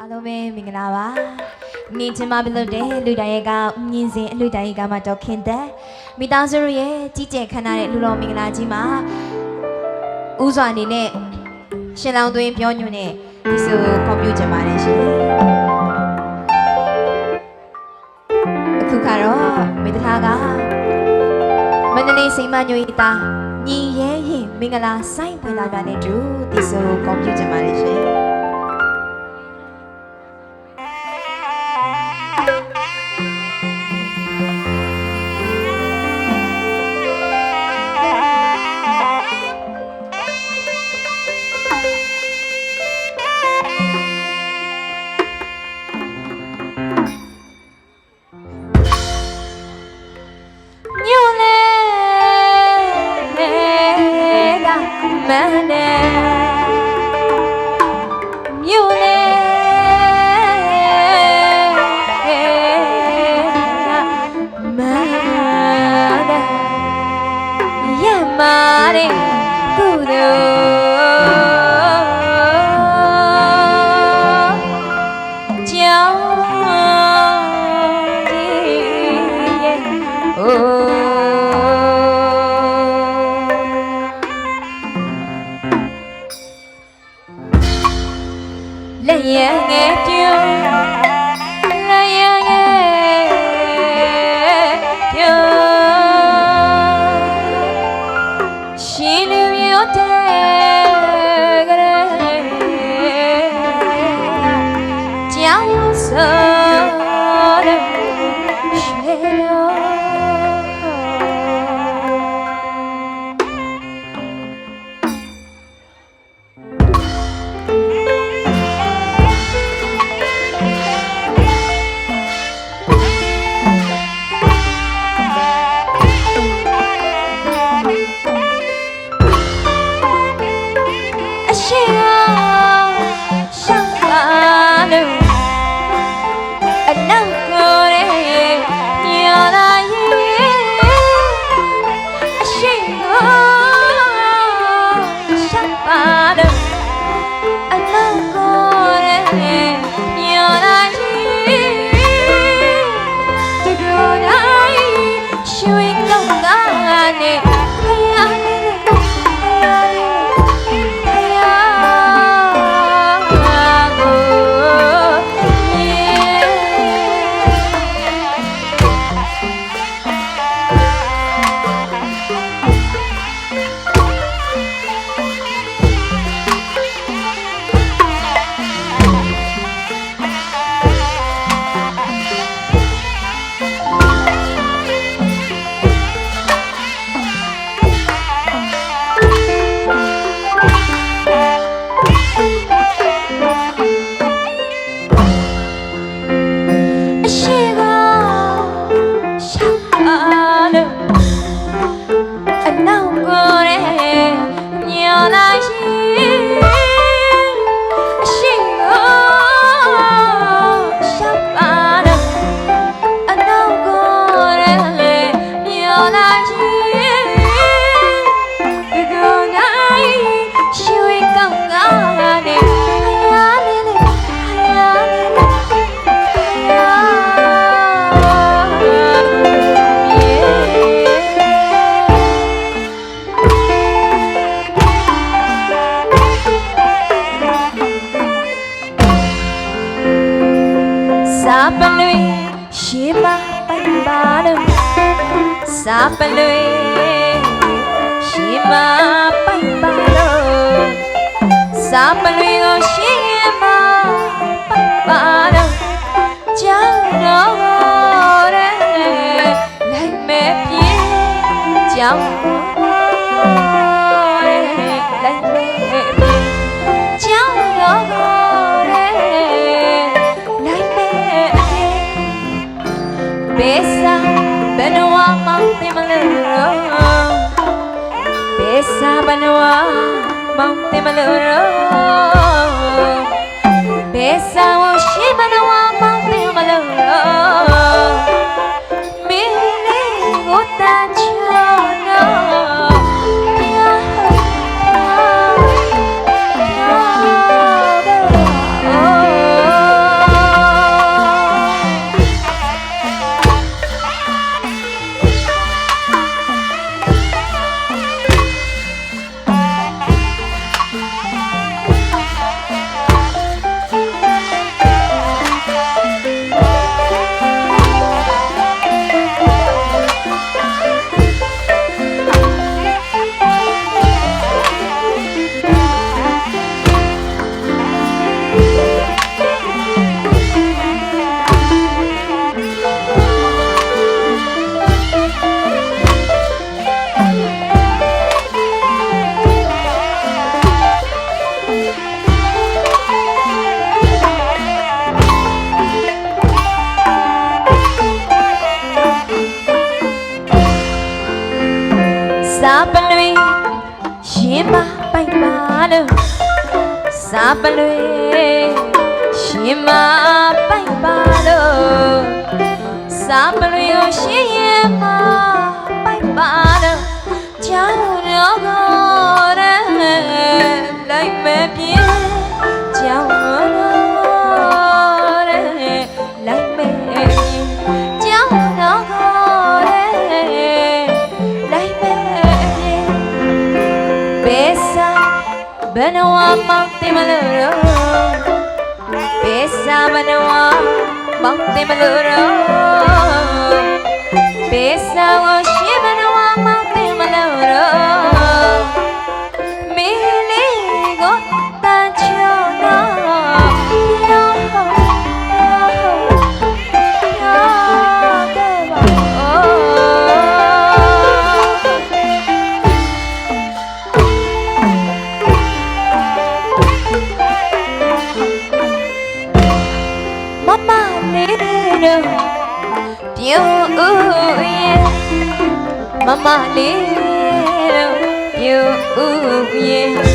အားလုံးပဲမင်္ဂလာပါနေချင်မပြုလုပ်တဲ့လူတိုင်းရဲ့ကမြင်စဉ်အလူတိုင်းရဲ့ကမှာတော့ခင်တဲ့မိသားစုရဲ့ကြီးကျယ်ခမ်းနားတဲ့လူတော်မင်္ဂလာကြီးမှာဥစွာအနေနဲ့ရှင်လောင်သွင်းပြောညွှန်တဲ့ဒီဆိုကွန်ပျူတာပါတယ်ရှင်အခုကတော့မေတ္တာကမန္တလေးစိန်မညိုဤသားညီရဲရင်မင်္ဂလာဆိုင်ဖွင့်လာတာနဲ့တူဒီဆိုကွန်ပျူတာပါတယ်ရှင် ရမတဲ့ကုသိုလ်ကြောင်းကြီးရဲ့ စာပလွေရှေးမပိုင်ပါလို့စာပလွေရှေးမပိုင်ပါလို့စာပလွေကိုရှေးမပိုင်ပါလို့ကြောင်းတော့တဲ့လိုက်မဲ့ပြေကြောင်း မှမမလို့ဘေးစာဘယ်တော့မှမမလို့ဘေးစာဝရှိဘယ်တော့မှမမလို့ ပလွေရှင်မပိုက်ပါလို့စာပလွေကိုရှင်ရ နှဝမောက်တင်မလို့ရောဘေးဆိုင်ဘယ်နှဝမောက်တင်မလို့ရောဘေးဆိုင်ကို မမလေးတို့ပြုံးဦးရဲ့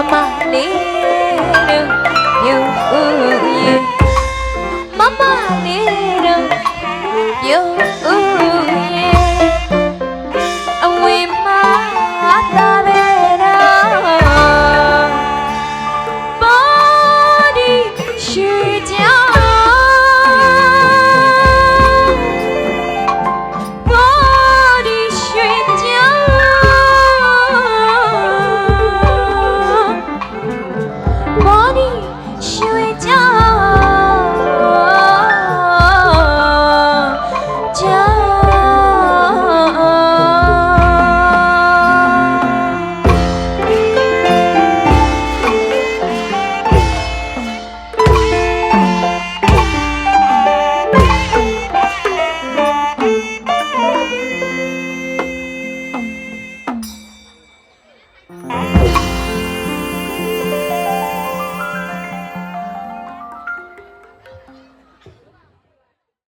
မမလေးတို့ပြုံးဦးရဲ့မမလေးတို့ပြုံး